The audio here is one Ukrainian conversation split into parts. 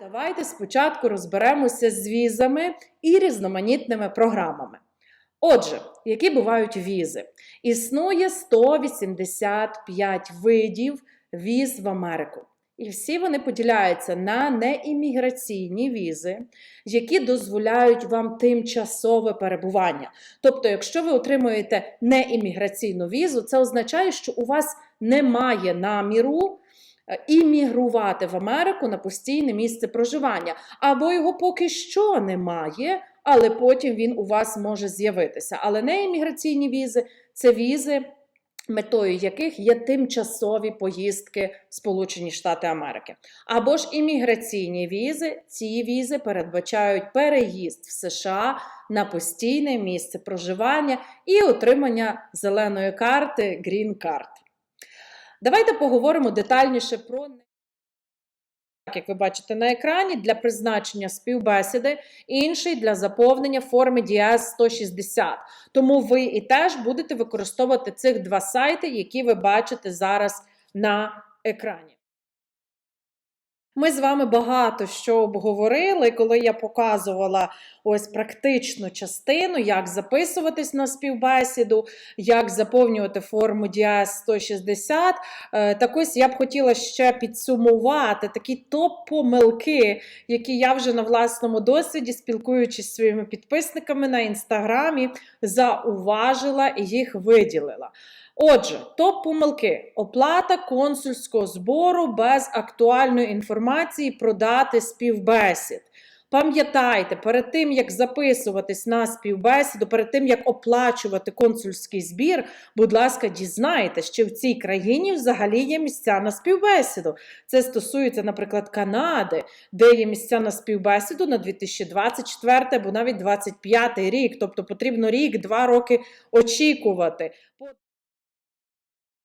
Давайте спочатку розберемося з візами і різноманітними програмами. Отже, які бувають візи? Існує 185 видів віз в Америку. І всі вони поділяються на неімміграційні візи, які дозволяють вам тимчасове перебування. Тобто, якщо ви отримуєте неімміграційну візу, це означає, що у вас немає наміру іммігрувати в Америку на постійне місце проживання, або його поки що немає, але потім він у вас може з'явитися. Але неімміграційні візи це візи метою яких є тимчасові поїздки в Сполучені Штати Америки. Або ж імміграційні візи. Ці візи передбачають переїзд в США на постійне місце проживання і отримання зеленої карти Green Card. Давайте поговоримо детальніше про так, як ви бачите на екрані, для призначення співбесіди, інший для заповнення форми DS 160. Тому ви і теж будете використовувати цих два сайти, які ви бачите зараз на екрані. Ми з вами багато що обговорили, коли я показувала ось практичну частину, як записуватись на співбесіду, як заповнювати форму DS 160. Е, Так ось я б хотіла ще підсумувати такі топ-помилки, які я вже на власному досвіді, спілкуючись зі своїми підписниками на інстаграмі, зауважила і їх виділила. Отже, топ-помилки: оплата консульського збору без актуальної інформації про дати співбесід. Пам'ятайте, перед тим, як записуватись на співбесіду, перед тим, як оплачувати консульський збір, будь ласка, дізнайтесь, чи в цій країні взагалі є місця на співбесіду. Це стосується, наприклад, Канади, де є місця на співбесіду на 2024 або навіть 2025 рік. Тобто потрібно рік-два роки очікувати.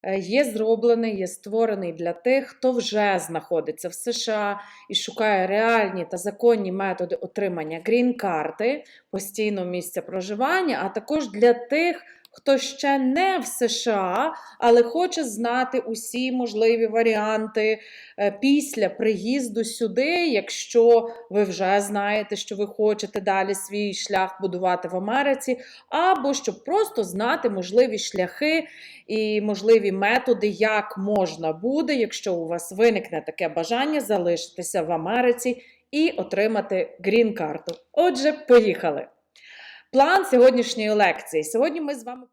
Е, Є зроблений, є створений для тих, хто вже знаходиться в США і шукає реальні та законні методи отримання грін-карти, постійного місця проживання, а також для тих, хто ще не в США, але хоче знати усі можливі варіанти е, після приїзду сюди, якщо ви вже знаєте, що ви хочете далі свій шлях будувати в Америці, або щоб просто знати можливі шляхи і можливі методи, як можна буде, якщо у вас виникне таке бажання залишитися в Америці і отримати грін-карту. Отже, поїхали! План сьогоднішньої лекції. Сьогодні ми з вами